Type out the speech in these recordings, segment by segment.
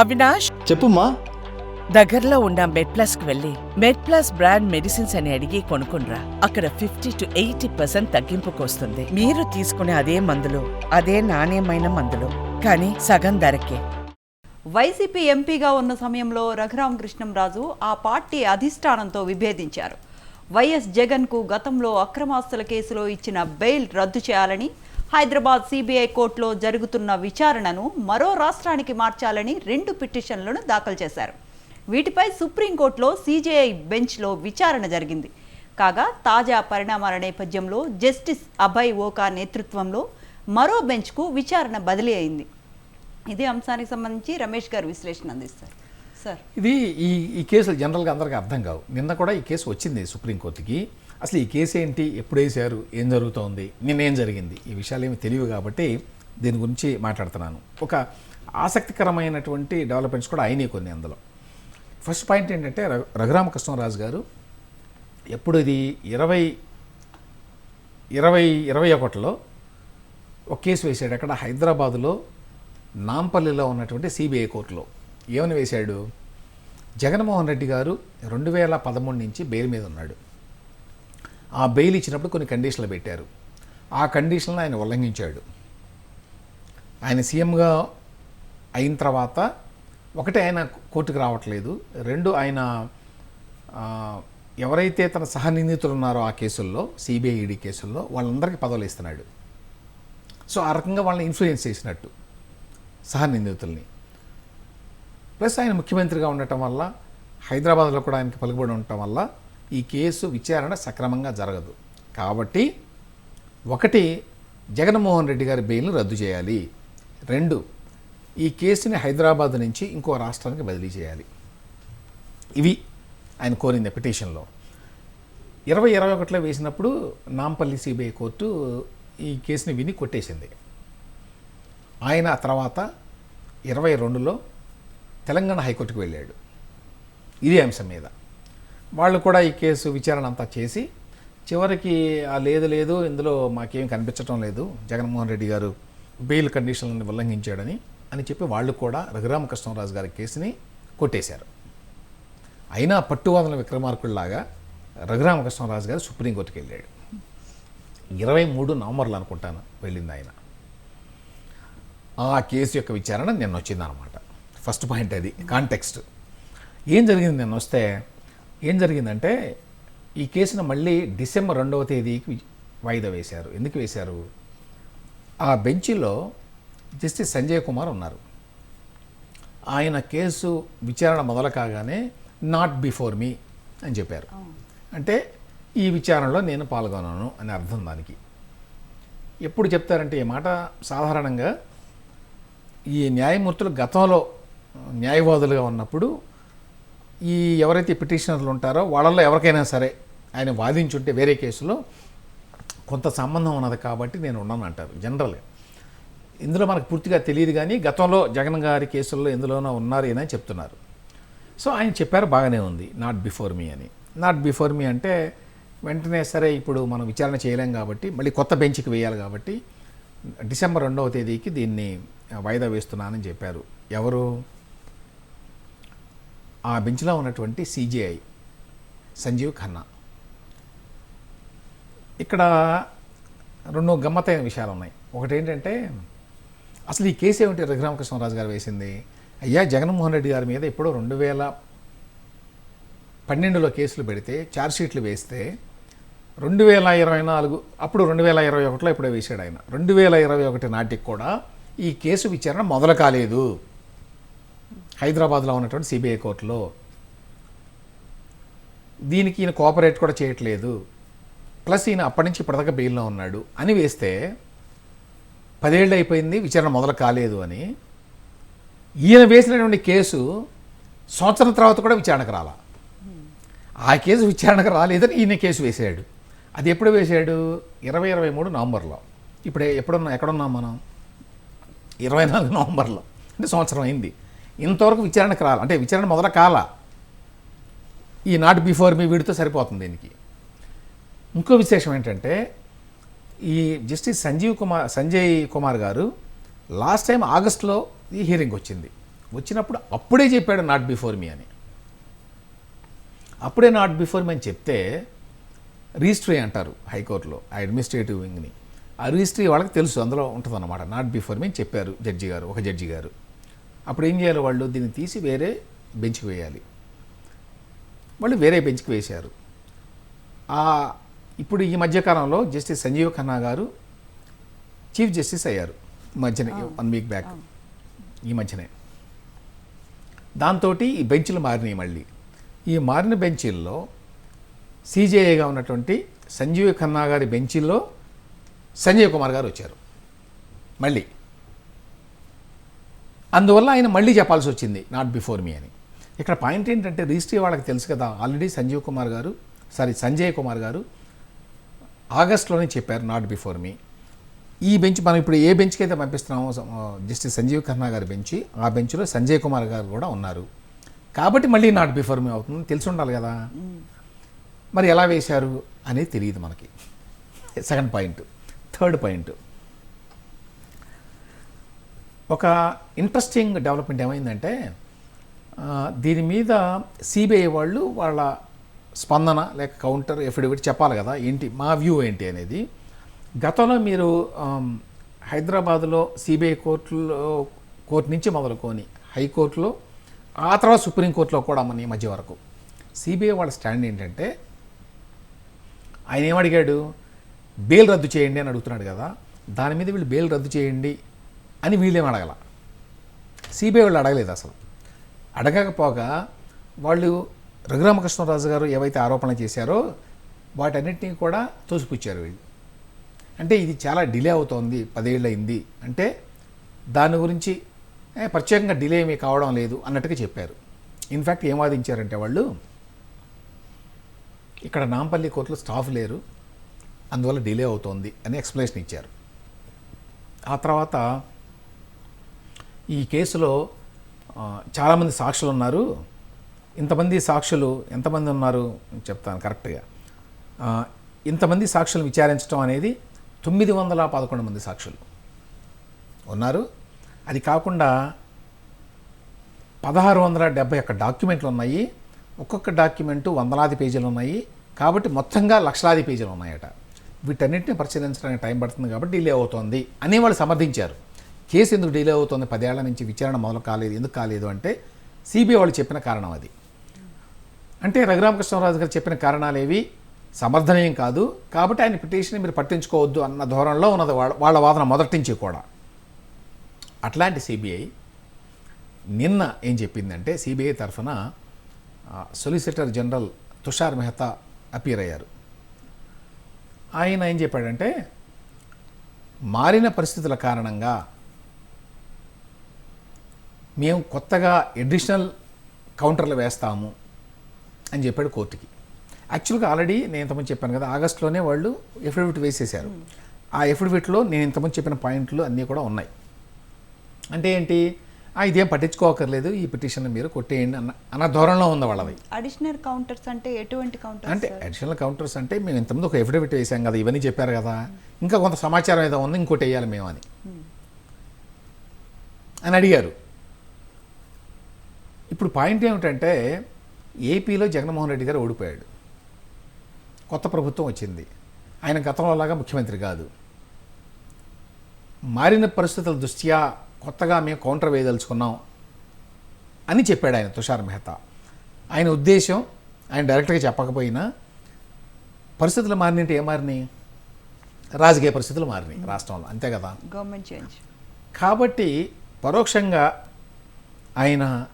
అవినాష్? చెప్పుమా దగ్గరలో ఉన్న మెడ్ ప్లస్కు వెళ్ళి మెడ్ ప్లస్ బ్రాండ్ మెడిసిన్స్ అని అడిగి కొనుక్కునరా అక్కడ ఫిఫ్టీ టు ఎయిటీ పర్సెంట్ తగ్గింపుకు వస్తుంది మీరు తీసుకునే అదే మందులు అదే నాణ్యమైన మందులు కానీ సగం ధరకే. వైసీపీ ఎంపీగా ఉన్న సమయంలో రఘురామ కృష్ణంరాజు ఆ పార్టీ అధిష్టానంతో విభేదించారు. వైఎస్ జగన్కు గతంలో అక్రమాస్తుల కేసులో ఇచ్చిన బెయిల్ రద్దు చేయాలని హైదరాబాద్ సిబిఐ కోర్టులో జరుగుతున్న విచారణను మరో రాష్ట్రానికి మార్చాలని రెండు పిటిషన్లను దాఖలు చేశారు. వీటిపై సుప్రీంకోర్టులో సీజేఐ బెంచ్లో విచారణ జరిగింది. కాగా తాజా పరిణామాల నేపథ్యంలో జస్టిస్ అభయ్ ఓకా నేతృత్వంలో మరో బెంచ్కు విచారణ బదిలీ అయింది. ఇదే అంశానికి సంబంధించి రమేష్ గారు విశ్లేషణ అందిస్తారు. సార్. ఇది ఈ ఈ కేసులు జనరల్గా అందరికీ అర్థం కావు. నిన్న కూడా ఈ కేసు వచ్చింది సుప్రీంకోర్టుకి. అసలు ఈ కేసు ఏంటి? ఎప్పుడు వేసారు ఏం జరుగుతోంది? నిన్న ఏం జరిగింది? ఈ విషయాలు ఏమి తెలియవు కాబట్టి దీని గురించి మాట్లాడుతున్నాను. ఒక ఆసక్తికరమైనటువంటి డెవలప్మెంట్స్ కూడా అయినాయి కొన్ని అందులో. ఫస్ట్ పాయింట్ ఏంటంటే రఘు- రఘురామకృష్ణరాజు గారు ఎప్పుడు ఇది ఇరవై ఇరవై ఇరవై ఒకటిలో ఒక కేసు వేశాడు. అక్కడ హైదరాబాదులో నాంపల్లిలో ఉన్నటువంటి సిబిఐ కోర్టులో. ఏమని వేశాడు? జగన్మోహన్ రెడ్డి గారు రెండు వేల పదమూడు నుంచి బెయిల్ మీద ఉన్నాడు. ఆ బెయిల్ ఇచ్చినప్పుడు కొన్ని కండిషన్లు పెట్టారు. ఆ కండిషన్లు ఆయన ఉల్లంఘించాడు. ఆయన సీఎంగా అయిన తర్వాత ఒకటి ఆయన కోర్టుకు రావట్లేదు. రెండు ఆయన ఎవరైతే తన సహనిందితులు ఉన్నారో ఆ కేసుల్లో సిబిఐఈడీ కేసుల్లో వాళ్ళందరికీ పదవులు ఇస్తున్నాడు. సో ఆ రకంగా వాళ్ళని ఇన్ఫ్లుయెన్స్ చేసినట్టు సహనిందితుల్ని. ప్లస్ ఆయన ముఖ్యమంత్రిగా ఉండటం వల్ల హైదరాబాద్లో కూడా ఆయనకి పలుకుబడి ఉండటం వల్ల ఈ కేసు విచారణ సక్రమంగా జరగదు. కాబట్టి ఒకటి జగన్మోహన్ రెడ్డి గారి బెయిల్ను రద్దు చేయాలి. రెండు ఈ కేసుని హైదరాబాద్ నుంచి ఇంకో రాష్ట్రానికి బదిలీ చేయాలి. ఇవి ఆయన కోరింది పిటిషన్లో. ఇరవై ఇరవై ఒకటిలో వేసినప్పుడు నాంపల్లి సిబిఐ కోర్టు ఈ కేసుని విని కొట్టేసింది. ఆయన ఆ తర్వాత ఇరవై రెండులో తెలంగాణ హైకోర్టుకు వెళ్ళాడు. ఇదే అంశం మీద. వాళ్ళు కూడా ఈ కేసు విచారణ అంతా చేసి చివరికి ఆ లేదు లేదు ఇందులో మాకేం కనిపించటం లేదు జగన్మోహన్ రెడ్డి గారు బెయిల్ కండిషన్లను ఉల్లంఘించాడని అని చెప్పి వాళ్ళు కూడా రఘురామకృష్ణరాజు గారి కేసుని కొట్టేశారు. అయినా పట్టువాదన విక్రమార్కుల్లాగా రఘురామకృష్ణరాజు గారు సుప్రీంకోర్టుకి వెళ్ళాడు. ఇరవై మూడు నవంబర్లు అనుకుంటాను వెళ్ళింది ఆయన. ఆ కేసు యొక్క విచారణ నిన్న వచ్చిందనమాట ఫస్ట్ పాయింట్ అది కాంటెక్స్ట్. ఏం జరిగింది నిన్న వస్తే ఏం జరిగిందంటే ఈ కేసును మళ్ళీ డిసెంబర్ రెండవ తేదీకి వాయిదా వేశారు. ఎందుకు వేశారు? ఆ బెంచ్లో జస్టిస్ సంజయ్ కుమార్ ఉన్నారు. ఆయన కేసు విచారణ మొదలు కాగానే నాట్ బిఫోర్ మీ అని చెప్పారు. అంటే ఈ విచారణలో నేను పాల్గొన్నాను అని అర్థం దానికి. ఎప్పుడు చెప్తారంటే ఈ మాట సాధారణంగా ఈ న్యాయమూర్తులు గతంలో న్యాయవాదులుగా ఉన్నప్పుడు ఈ ఎవరైతే పిటిషనర్లు ఉంటారో వాళ్ళల్లో ఎవరికైనా సరే ఆయన వాదించుంటే వేరే కేసులో కొంత సంబంధం ఉన్నది కాబట్టి నేను ఉన్నాను అంటారు జనరల్గా. ఇందులో మనకు పూర్తిగా తెలియదు కానీ గతంలో జగన్ గారి కేసుల్లో ఎందులోనో ఉన్నారు అని చెప్తున్నారు. సో ఆయన చెప్పారు బాగానే ఉంది. నాట్ బిఫోర్ మీ అని. నాట్ బిఫోర్ మీ అంటే వెంటనే సరే ఇప్పుడు మనం విచారణ చేయలేం కాబట్టి మళ్ళీ కొత్త బెంచ్కి వేయాలి కాబట్టి డిసెంబర్ రెండవ తేదీకి దీన్ని వాయిదా వేస్తున్నానని చెప్పారు. ఎవరు? ఆ బెంచ్లో ఉన్నటువంటి సిజిఐ సంజీవ్ ఖన్నా. ఇక్కడ రెండు గమ్మత్తైన విషయాలు ఉన్నాయి. ఒకటి ఏంటంటే అసలు ఈ కేసు ఏమిటి రఘురామకృష్ణరాజు గారు వేసింది? అయ్యా జగన్మోహన్ రెడ్డి గారి మీద ఎప్పుడో రెండు వేల పన్నెండులో కేసులు పెడితే ఛార్జ్షీట్లు వేస్తే రెండు వేల ఇరవై నాలుగు అప్పుడు రెండు వేల ఇరవై ఒకటిలో ఇప్పుడే వేసాడు ఆయన. రెండు వేల ఇరవై ఒకటి నాటికి కూడా ఈ కేసు విచారణ మొదలు కాలేదు. హైదరాబాద్లో ఉన్నటువంటి సిబిఐ కోర్టులో దీనికి ఈయన కోఆపరేట్ కూడా చేయట్లేదు. ప్లస్ ఈయన అప్పటి నుంచి ఇప్పటిదాకా బెయిల్లో ఉన్నాడు. అని వేస్తే పదేళ్ళు అయిపోయింది విచారణ మొదలు కాలేదు అని. ఈయన వేసినటువంటి కేసు సంవత్సరం తర్వాత కూడా విచారణకు రాలా. ఆ కేసు విచారణకు రాలేదని ఈయన కేసు వేసాడు. అది ఎప్పుడు వేసాడు? ఇరవై ఇరవై మూడు నవంబర్లో. ఇప్పుడే ఎప్పుడున్నా ఎక్కడున్నాం మనం? ఇరవై నాలుగు నవంబర్లో. అంటే సంవత్సరం అయింది. ఇంతవరకు విచారణకు రాలి. అంటే విచారణ మొదల కాల. ఈ నాట్ బిఫోర్ మీ వీడితో సరిపోతుంది దీనికి. ఇంకో విశేషం ఏంటంటే ఈ జస్టిస్ సంజీవ్ కుమార్ సంజయ్ కుమార్ గారు లాస్ట్ టైం ఆగస్టులో ఈ హియరింగ్ వచ్చింది. వచ్చినప్పుడు అప్పుడే చెప్పాడు నాట్ బిఫోర్ మీ అని. అప్పుడే నాట్ బిఫోర్ మీ అని చెప్తే రిజిస్ట్రీ అంటారు హైకోర్టులో ఆ అడ్మినిస్ట్రేటివ్ వింగ్ని. ఆ రిజిస్ట్రీ వాళ్ళకి తెలుసు అందులో ఉంటుందన్నమాట. నాట్ బిఫోర్ మీ అని చెప్పారు జడ్జి గారు ఒక జడ్జి గారు. అప్పుడు ఏం చేయాలి వాళ్ళు? దీన్ని తీసి వేరే బెంచ్కి వేయాలి. వాళ్ళు వేరే బెంచ్కి వేశారు. ఇప్పుడు ఈ మధ్యకాలంలో జస్టిస్ సంజీవ్ ఖన్నా గారు చీఫ్ జస్టిస్ అయ్యారు. మధ్యనే వన్ వీక్ బ్యాక్. ఈ మధ్యనే. దాంతో ఈ బెంచ్లు మారినాయి మళ్ళీ. ఈ మారిన బెంచీల్లో సీజేఐగా ఉన్నటువంటి సంజీవ్ ఖన్నా గారి బెంచీల్లో సంజయ్ కుమార్ గారు వచ్చారు. మళ్ళీ. అందువల్ల ఆయన మళ్ళీ చెప్పాల్సి వచ్చింది నాట్ బిఫోర్ మీ అని. ఇక్కడ పాయింట్ ఏంటంటే రిజిస్ట్రీ వాళ్ళకి తెలుసు కదా ఆల్రెడీ సంజీవ్ కుమార్ గారు సారీ సంజయ్ కుమార్ గారు ఆగస్ట్లోనే చెప్పారు నాట్ బిఫోర్ మీ ఈ బెంచ్ మనం ఇప్పుడు ఏ బెంచ్కి అయితే పంపిస్తున్నామో జస్టిస్ సంజీవ్ ఖన్నా గారి బెంచ్ ఆ బెంచ్లో సంజయ్ కుమార్ గారు కూడా ఉన్నారు. కాబట్టి మళ్ళీ నాట్ బిఫోర్ మీ అవుతుంది తెలిసి ఉండాలి కదా. మరి ఎలా వేశారు అనేది తెలియదు మనకి. Second point. Third point. ఒక ఇంట్రెస్టింగ్ డెవలప్మెంట్ ఏమైందంటే దీని మీద సిబిఐ వాళ్ళు వాళ్ళ స్పందన లేక కౌంటర్ ఎఫిడవిట్ చెప్పాలి కదా ఏంటి మా వ్యూ ఏంటి అనేది. గతంలో మీరు హైదరాబాద్లో సిబిఐ కోర్టులో కోర్టు నుంచి మొదలుకొని హైకోర్టులో ఆ తర్వాత సుప్రీంకోర్టులో కూడా మన ఈ మధ్య వరకు సిబిఐ వాళ్ళ స్టాండ్ ఏంటంటే ఆయన ఏమడిగాడు? బెయిల్ రద్దు చేయండి అని అడుగుతున్నాడు కదా. దాని మీద వీళ్ళు బెయిల్ రద్దు చేయండి అని వీళ్ళేం అడగల. సిబిఐ వాళ్ళు అడగలేదు అసలు. అడగకపోగా వాళ్ళు రఘురామకృష్ణరాజు గారు ఏవైతే ఆరోపణలు చేశారో వాటన్నిటినీ కూడా తోసిపుచ్చారు వీళ్ళు. అంటే ఇది చాలా డిలే అవుతోంది పదేళ్ళు అయింది అంటే దాని గురించి ప్రత్యేకంగా డిలే ఏమీ కావడం లేదు అన్నట్టుగా చెప్పారు. ఇన్ఫ్యాక్ట్ ఏం వాదించారంటే వాళ్ళు ఇక్కడ నాంపల్లి కోర్టులో స్టాఫ్ లేరు అందువల్ల డిలే అవుతోంది అని ఎక్స్ప్లెనేషన్ ఇచ్చారు. ఆ తర్వాత ఈ కేసులో చాలామంది సాక్షులు ఉన్నారు. ఇంతమంది సాక్షులు ఎంతమంది ఉన్నారు చెప్తాను కరెక్ట్గా. ఇంతమంది సాక్షులు విచారించడం అనేది తొమ్మిది వందల పదకొండు మంది సాక్షులు ఉన్నారు. అది కాకుండా పదహారు వందల డెబ్బై ఒక్క డాక్యుమెంట్లు ఉన్నాయి. ఒక్కొక్క డాక్యుమెంటు వందలాది పేజీలు ఉన్నాయి. కాబట్టి మొత్తంగా లక్షలాది పేజీలు ఉన్నాయట. వీటన్నిటిని పరిశీలించడానికి టైం పడుతుంది కాబట్టి డిలే అవుతోంది అని వాళ్ళు సమర్థించారు. కేసు ఎందుకు డిలే అవుతుంది? పదేళ్ళ నుంచి విచారణ మొదలు కాలేదు. ఎందుకు కాలేదు అంటే సిబిఐ వాళ్ళు చెప్పిన కారణం అది. అంటే రఘురామకృష్ణరాజు గారు చెప్పిన కారణాలు ఏవి సమర్థనీయం కాదు. కాబట్టి ఆయన పిటిషన్ మీరు పట్టించుకోవద్దు అన్న ధోరణిలో ఉన్నది వాళ్ళ వాళ్ళ వాదన మొదటి నుంచి కూడా. అట్లాంటి సిబిఐ నిన్న ఏం చెప్పిందంటే సిబిఐ తరఫున solicitor general Tushar Mehta appear అయ్యారు. ఆయన ఏం చెప్పాడంటే మారిన పరిస్థితుల కారణంగా మేము కొత్తగా ఎడిషనల్ కౌంటర్లు వేస్తాము అని చెప్పాడు కోర్టుకి. యాక్చువల్గా ఆల్రెడీ నేను ఇంతకుముందు చెప్పాను కదా ఆగస్టులోనే వాళ్ళు ఎఫిడవిట్ వేసేసారు ఆ ఎఫిడవిట్లో నేను ఇంతకుముందు చెప్పిన పాయింట్లు అన్నీ కూడా ఉన్నాయి. అంటే ఏంటి? "ఆ, ఇదేం పట్టించుకోకర్లేదు ఈ పిటిషన్ మీరు కొట్టేయండి అన్న అన్న ధోరణిలో ఉంది వాళ్ళది. అడిషనల్ కౌంటర్స్ అంటే ఎటువంటి కౌంటర్స్ అంటే అడిషనల్ కౌంటర్స్ అంటే మేము ఇంతకుముందు ఒక ఎఫిడవిట్ వేసాం కదా ఇవన్నీ చెప్పారు కదా. ఇంకా కొంత సమాచారం ఏదో ఉంది ఇంకోటి వేయాలి మేము అని. అని అడిగారు. ఇప్పుడు పాయింట్ ఏమిటంటే ఏపీలో జగన్మోహన్ రెడ్డి గారు ఓడిపోయాడు. కొత్త ప్రభుత్వం వచ్చింది. ఆయన గతంలో లాగా ముఖ్యమంత్రి కాదు. మారిన పరిస్థితుల దృష్ట్యా కొత్తగా మేము కౌంటర్ వేయదలుచుకున్నాం అని చెప్పాడు ఆయన తుషార్ మెహతా. ఆయన ఉద్దేశం ఆయన డైరెక్ట్గా చెప్పకపోయినా పరిస్థితులు మారినంటే ఏం మారినాయి? రాజకీయ పరిస్థితులు మారినాయి రాష్ట్రంలో. అంతే కదా? Government change. కాబట్టి పరోక్షంగా ఆయన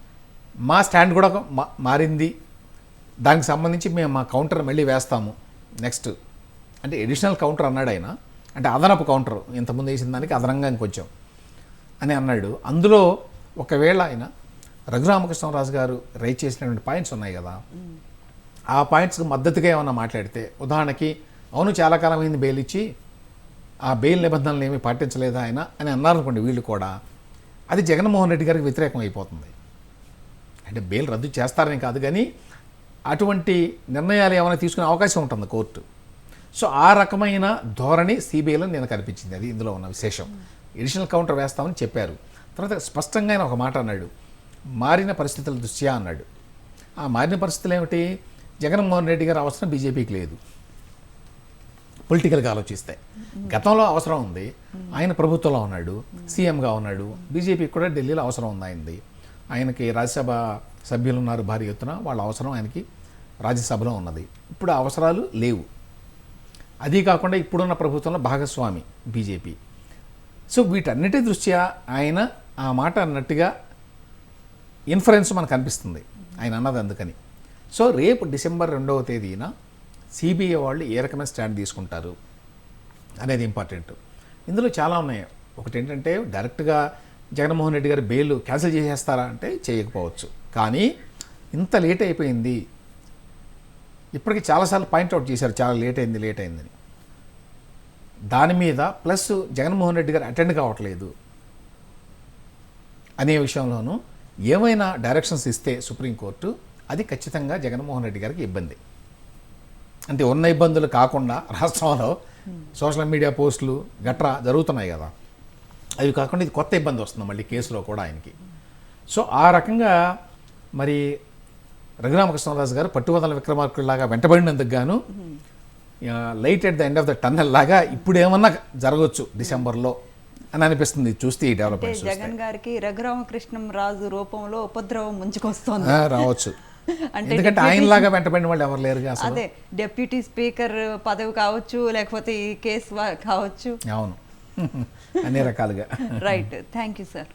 మా స్టాండ్ కూడా మా- మారింది. దానికి సంబంధించి మేము మా కౌంటర్ మళ్ళీ వేస్తాము. నెక్స్ట్. అంటే ఎడిషనల్ కౌంటర్ అన్నాడు ఆయన. అంటే అదనపు కౌంటర్. ఇంతకుముందు వేసిన దానికి అదనంగా ఇంకొంచెం అని అన్నాడు. అందులో ఒకవేళ ఆయన రఘురామకృష్ణరాజు గారు రైట్ చేసినటువంటి పాయింట్స్ ఉన్నాయి కదా. ఆ పాయింట్స్కి మద్దతుగా ఏమన్నా మాట్లాడితే ఉదాహరణకి అవును చాలా కాలమైంది బెయిల్ ఇచ్చి ఆ బెయిల్ నిబంధనలు ఏమీ పాటించలేదా ఆయన అని అన్నారనుకోండి వీళ్ళు కూడా అది జగన్మోహన్ రెడ్డి గారికి వ్యతిరేకం అయిపోతుంది. అంటే బెయిల్ రద్దు చేస్తారని కాదు కానీ అటువంటి నిర్ణయాలు ఏమైనా తీసుకునే అవకాశం ఉంటుంది కోర్టు. సో ఆ రకమైన ధోరణి సిబిఐలో నేను కనిపించింది అది ఇందులో ఉన్న విశేషం. ఎడిషనల్ కౌంటర్ వేస్తామని చెప్పారు. తర్వాత స్పష్టంగా ఆయన ఒక మాట అన్నాడు. మారిన పరిస్థితుల దృష్ట్యా అన్నాడు. ఆ మారిన పరిస్థితులు ఏమిటి? జగన్మోహన్ రెడ్డి గారు అవసరం బీజేపీకి లేదు. పొలిటికల్గా ఆలోచిస్తే. గతంలో అవసరం ఉంది. ఆయన ప్రభుత్వంలో ఉన్నాడు. సీఎంగా ఉన్నాడు. బీజేపీకి కూడా ఢిల్లీలో అవసరం ఉంది ఆయనది. ఆయనకి రాజ్యసభ సభ్యులు ఉన్నారు భారీ ఎత్తున. వాళ్ళ అవసరం ఆయనకి రాజ్యసభలో ఉన్నది. ఇప్పుడు అవసరాలు లేవు. అది కాకుండా ఇప్పుడున్న ప్రభుత్వంలో భాగస్వామి బీజేపీ. సో వీటన్నిటి దృష్ట్యా ఆయన ఆ మాట అన్నట్టుగా ఇన్ఫరెన్స్ మనకు అనిపిస్తుంది ఆయన అన్నది అందుకని. సో రేపు డిసెంబర్ రెండవ తేదీన సిబిఐ వాళ్ళు ఏ రకమైన స్టాండ్ తీసుకుంటారు అనేది ఇంపార్టెంట్. ఇందులో చాలా ఉన్నాయి. ఒకటి ఏంటంటే డైరెక్ట్గా జగన్మోహన్ రెడ్డి గారు బెయిల్ క్యాన్సిల్ చేసేస్తారా అంటే చేయకపోవచ్చు. కానీ ఇంత లేట్ అయిపోయింది. ఇప్పటికి చాలాసార్లు పాయింట్అవుట్ చేశారు. చాలా లేట్ అయింది లేట్ అయిందని. దాని మీద ప్లస్ జగన్మోహన్ రెడ్డి గారు అటెండ్ కావట్లేదు. అనే విషయంలోనూ ఏమైనా డైరెక్షన్స్ ఇస్తే సుప్రీంకోర్టు అది ఖచ్చితంగా జగన్మోహన్ రెడ్డి గారికి ఇబ్బంది. అంటే ఉన్న ఇబ్బందులు కాకుండా రాష్ట్రంలో సోషల్ మీడియా పోస్టులు గట్రా జరుగుతున్నాయి కదా. అవి కాకుండా ఇది కొత్త ఇబ్బంది వస్తుంది మళ్ళీ కేసులో కూడా ఆయనకి. సో ఆ రకంగా మరి రఘురామకృష్ణరాజు గారు పట్టువదల విక్రమార్కుడిలాగా వెంటబడినందుకు గాను light at the end of the tunnel లాగా ఇప్పుడు ఏమన్నా జరగవచ్చు డిసెంబర్లో అని అనిపిస్తుంది చూస్తే ఈ చూస్తే. జగన్ గారికి రఘురామకృష్ణం రాజు రూపంలో ఉపద్రవం ముంచుకొస్తోంది. రావచ్చు. అంటే ఎందుకంటే ఆయనలాగా వెంటబడిన వాళ్ళు ఎవరు అసలు. అదే డెప్యూటీ స్పీకర్ పదవి కావచ్చు లేకపోతే ఈ కేసు కావచ్చు. అవును. అన్ని రకాలుగా రైట్ థ్యాంక్ యూ సార్